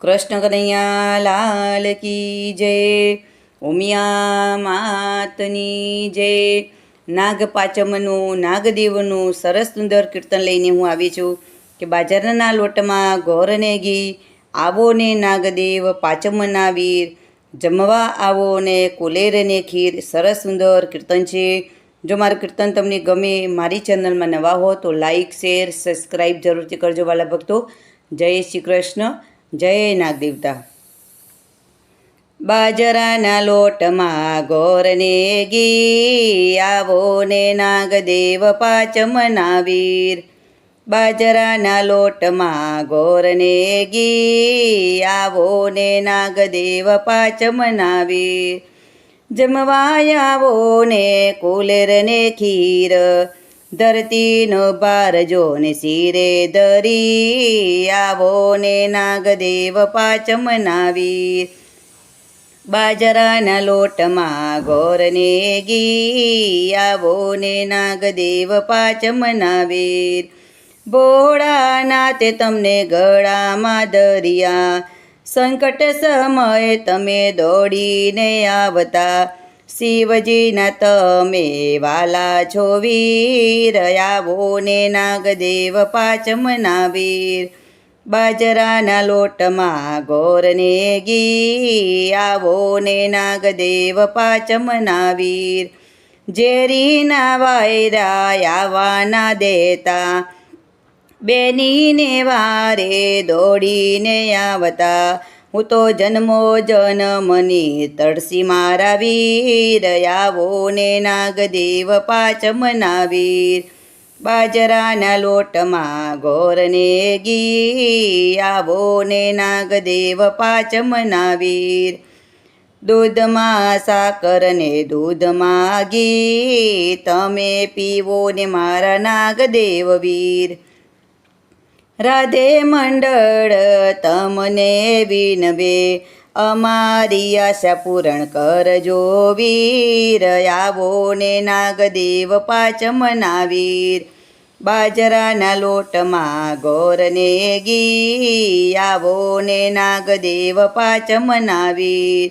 કૃષ્ણ કનૈયા લાલ કી જય, ઉમિયા માતની જય. નાગ પાંચમનું, નાગદેવનું સરસ સુંદર કીર્તન લઈને હું આવી છું કે બાજરાના લોટમાં ગોરને ઘી, આવો ને નાગદેવ, પાંચમના વીર. જમવા આવો ને કુલેરને ખીર, સરસ સુંદર કીર્તન છે. જો મારું કીર્તન તમને ગમે મારી ચેનલમાં નવા હો તો લાઈક, શેર સબસ્ક્રાઈબ જરૂરથી કરજો વાલા ભક્તો. જય શ્રી કૃષ્ણ. જય નાગદેવતા બાજરાના લોટમાં ગોરને ઘી આવો ને નાગદેવ પાંચમના વીર બાજરાના લોટમાં ગોરને ઘી આવો ને નાગદેવ પાંચમના વીર જમવાયાવો ને કુલેર ને ખીર ધરતીનો ભાર જો ને શિરે ધરી આવો ને નાગદેવ પાચમ નાવી બાજરાના લોટમાં ગોરને ઘી આવો ને નાગદેવ પાંચમના વીર ભોળાનાથે તમને ગળામાં દરિયા સંકટ સમયે તમે દોડીને આવતા. શિવજીના તમે વાલા છો વીર આવો ને નાગદેવ પાંચમના વીર. બાજરાના લોટમાં ગોરને ગી આવો ને નાગદેવ પાચમના વીર. ઝેરીના વાયરા આવવાના દેતા, બેનીને વારે દોડીને આવતા. હું તો જન્મો જન્મની તળસી મારા વીર આવો ને નાગદેવ પાંચમના વીર બાજરાના લોટમાં ગોરને ઘી આવો ને નાગદેવ પાંચમના વીર દૂધમાં સાકર ને દૂધમાં ઘી તમે પીવો ને મારા નાગદેવ વીર. રાધે મંડળ, તમને વિનવે. અમારી આશા પૂરણ કરજો વીર. આવો ને નાગદેવ પાચ મનાવીર. બાજરાના લોટમાં ગોરને ગી આવો ને નાગદેવ પાચ મનાવીર.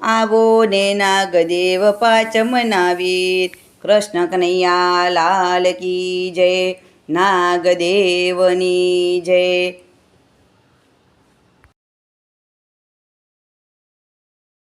આવો ને નાગદેવ પાચ મનાવીર. કૃષ્ણ કનૈયા લાલ કી જય. નાગદેવની જય